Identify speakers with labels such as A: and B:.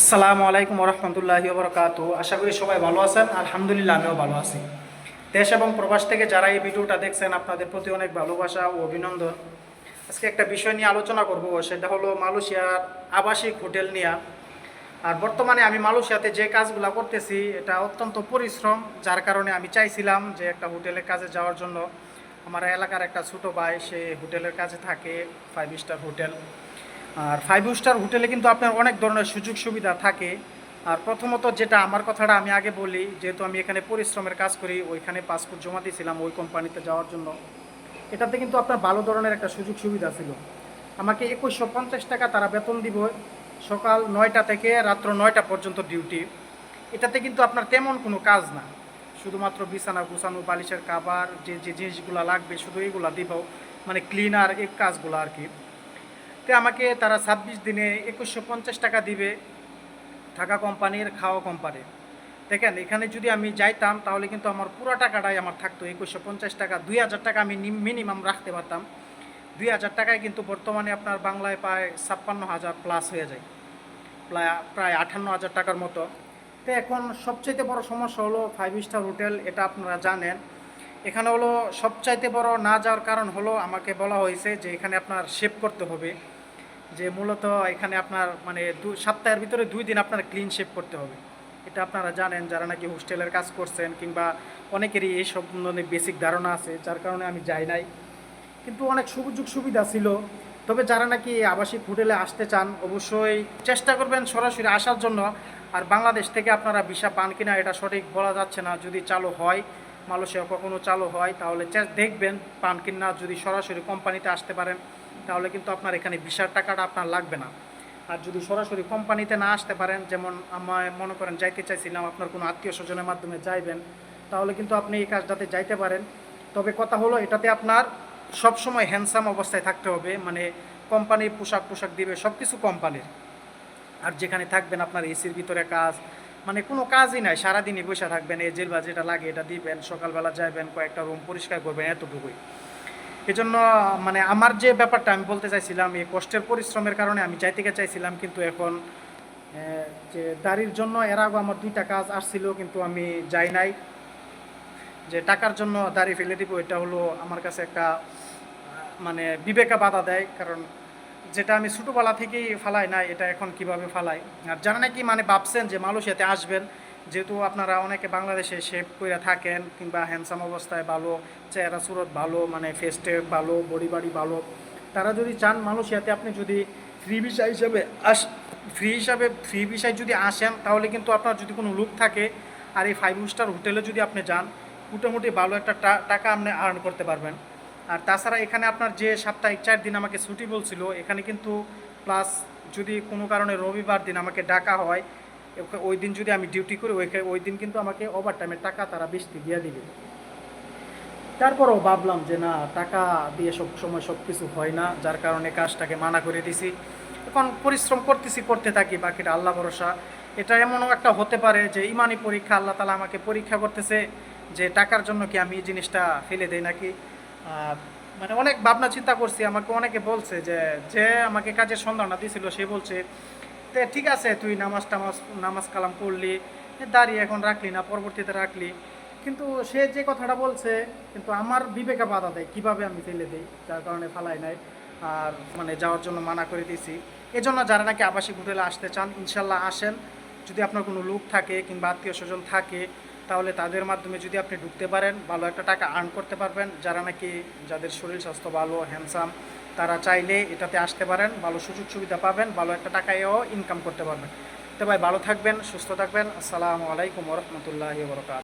A: আসসালামু আলাইকুম রহমতুল্লাহি বরকাত আশা করি সবাই ভালো আছেন। আলহামদুলিল্লাহ, আমিও ভালো আছি। দেশ এবং প্রবাস থেকে যারা এই ভিডিওটা দেখছেন, আপনাদের প্রতি অনেক ভালোবাসা ও অভিনন্দন। আজকে একটা বিষয় নিয়ে আলোচনা করব, সেটা হলো মালয়েশিয়ার আবাসিক হোটেল নিয়ে। আর বর্তমানে আমি মালয়েশিয়াতে যে কাজগুলো করতেছি, এটা অত্যন্ত পরিশ্রম, যার কারণে আমি চাইছিলাম যে একটা হোটেলের কাজে যাওয়ার জন্য। আমার এলাকার একটা ছোটো ভাই, সে হোটেলের কাজে থাকে ফাইভ স্টার হোটেল। আর ফাইভ স্টার হোটেলে কিন্তু আপনার অনেক ধরনের সুযোগ সুবিধা থাকে। আর প্রথমত যেটা আমার কথাটা আমি আগে বলি, যেহেতু আমি এখানে পরিশ্রমের কাজ করি, ওইখানে পাসপোর্ট জমা দিয়েছিলাম ওই কোম্পানিতে যাওয়ার জন্য। এটাতে কিন্তু আপনার ভালো ধরনের একটা সুযোগ সুবিধা ছিল। আমাকে একুশশো পঞ্চাশ টাকা তারা বেতন দিব সকাল নয়টা থেকে রাত্র নয়টা পর্যন্ত ডিউটি এটাতে কিন্তু আপনার তেমন কোনো কাজ না। শুধুমাত্র বিছানা গুছানো, বালিশের কাবার যে যে জিনিসগুলো লাগবে শুধু এইগুলা দিব। মানে ক্লিনার এই কাজগুলো আর কি। তো আমাকে তারা ছাব্বিশ দিনে একুশশো পঞ্চাশ টাকা দিবে থাকা কোম্পানির খাওয়া কোম্পানি। দেখেন, এখানে যদি আমি যাইতাম, তাহলে কিন্তু আমার পুরো টাকাটাই আমার থাকতো। একুশশো পঞ্চাশ টাকা, দুই হাজার টাকা আমি মিনিমাম রাখতে পারতাম। দুই হাজার টাকায় কিন্তু বর্তমানে আপনার বাংলায় প্রায় ছাপ্পান্ন হাজার প্লাস হয়ে যায়। প্রায় প্রায় আটান্ন হাজার টাকার মতো। তো এখন সবচাইতে বড় সমস্যা হলো ফাইভ স্টার হোটেল এটা আপনারা জানেন। এখানে হলো সবচাইতে বড় না যাওয়ার কারণ হলো আমাকে বলা হয়েছে যে এখানে আপনার সেভ করতে হবে। যে মূলত এখানে আপনার মানে দু সপ্তাহের ভিতরে দুই দিন আপনার ক্লিন শেপ করতে হবে। এটা আপনারা জানেন যারা নাকি হোস্টেলের কাজ করছেন কিংবা অনেকেরই এই সম্বন্ধে বেসিক ধারণা আছে, যার কারণে আমি যাই নাই। কিন্তু অনেক সুযোগ সুবিধা ছিল। তবে যারা নাকি আবাসিক হোটেলে আসতে চান, অবশ্যই চেষ্টা করবেন সরাসরি আসার জন্য। আর বাংলাদেশ থেকে আপনারা ভিসা পান কিনা এটা সঠিক বলা যাচ্ছে না। যদি চালু হয় মালয়েশিয়া কখনো চালু হয়, তাহলে দেখবেন পান কিনা যদি সরাসরি কোম্পানিতে আসতে পারেন। তাহলে কিন্তু আপনার এখানে ভিসার টাকাটা আপনার লাগবে না। আর যদি সরাসরি কোম্পানিতে না আসতে পারেন, যেমন আমায় মনে করেন যাইতে চাইছিলাম, আপনার কোনো আত্মীয় স্বজনের মাধ্যমে যাইবেন, তাহলে কিন্তু আপনি এই কাজটাতে যাইতে পারেন। তবে কথা হলো, এটাতে আপনার সব সময় হ্যান্ডসাম অবস্থায় থাকতে হবে মানে কোম্পানির পোশাক পোশাক দিবে সব কিছু কোম্পানির। আর যেখানে থাকবেন আপনার এসির ভিতরে কাজ মানে কোনো কাজই নাই, সারাদিনই বসে থাকবেন, এই জেল বা যেটা লাগে এটা দিবেন, সকালবেলা যাবেন কয়েকটা রুম পরিষ্কার করবেন, এতটুকুই। এজন্য মানে আমার যে ব্যাপারটা আমি বলতে চাইছিলাম, এই কষ্টের পরিশ্রমের কারণে আমি যাইতে চাইছিলাম, কিন্তু এখন যে দাড়ির জন্য এর আগে আমার দুইটা কাজ আসছিল, কিন্তু আমি যাই নাই। যে টাকার জন্য দাড়ি ফেলে দিব, এটা হলো আমার কাছে একটা মানে বিবেকা বাধা দেয়, কারণ যেটা আমি ছোটোবেলা থেকেই ফালাই না এটা এখন কীভাবে ফালাই? আর যারা নাকি মানে ভাবছেন যে মালয়েশিয়াতে আসবেন যেহেতু আপনারা অনেকে বাংলাদেশে শেপ করে থাকেন কিংবা হ্যান্ডসাম অবস্থায় ভালো, চেহারা, সুরত ভালো মানে ফেস্টে ভালো বডি বাড়ি ভালো, তারা যদি চান মালয়েশিয়াতে আপনি যদি ফ্রি ভিসা হিসাবে আস ফ্রি হিসাবে ফ্রি ভিসায় যদি আসেন, তাহলে কিন্তু আপনার যদি কোনো লুক থাকে আর এই ফাইভ স্টার হোটেলে যদি আপনি যান, মোটামুটি ভালো একটা টাকা আপনি আর্ন করতে পারবেন। আর তাছাড়া এখানে আপনার যে সাপ্তাহিক চার দিন আমাকে ছুটি বলছিল, এখানে কিন্তু প্লাস যদি কোনো কারণে রবিবার দিন আমাকে ডাকা হয় ওই দিন যদি আমি ডিউটি করি, ওই ওই দিন কিন্তু আমাকে ওভার টাইমের টাকা তারা বেশি দিয়ে দিবে। তারপরও ভাবলাম যে না, টাকা দিয়ে সব সময় সব কিছু হয় না, যার কারণে কাজটাকে মানা করে দিছি। এখন পরিশ্রম করতেছি, করতে থাকি, বাকিটা আল্লাহ ভরসা। এটা এমনও একটা হতে পারে যে ইমানি পরীক্ষা, আল্লাহ তালা আমাকে পরীক্ষা করতেছে যে টাকার জন্য কি আমি এই জিনিসটা ফেলে দেই নাকি? মানে অনেক ভাবনা চিন্তা করছি, আমাকে অনেকে বলছে যে যে আমাকে কাজের সন্ধানটা দিয়েছিল সে বলছে তে ঠিক আছে, তুই নামাজ টামাজ, নামাজ কালাম এ দাঁড়িয়ে এখন রাখলি না, পরবর্তীতে রাখলি। কিন্তু সে যে কথাটা বলছে, কিন্তু আমার বিবেকে বাধা দেয়, কীভাবে আমি ফেলে দিই? যার কারণে ফালাই নাই, আর মানে যাওয়ার জন্য মানা করে দিয়েছি। এজন্য যারা নাকি আবাসিক হোটেলে আসতে চান, ইনশাল্লাহ আসেন। যদি আপনার কোনো লোক থাকে কিংবা আত্মীয় স্বজন থাকে, তাহলে তাদের মাধ্যমে যদি আপনি ঢুকতে পারেন, ভালো একটা টাকা আর্ন করতে পারবেন। যারা নাকি, যাদের শরীর স্বাস্থ্য ভালো হ্যান্ডসাম তারা চাইলে এটাতে আসতে পারেন, ভালো সুযোগ সুবিধা পাবেন, ভালো একটা টাকায়ও ইনকাম করতে পারবেন। তো ভাই ভালো থাকবেন, সুস্থ থাকবেন। আসসালামু আলাইকুম রহমতুল্লাহ বরকাত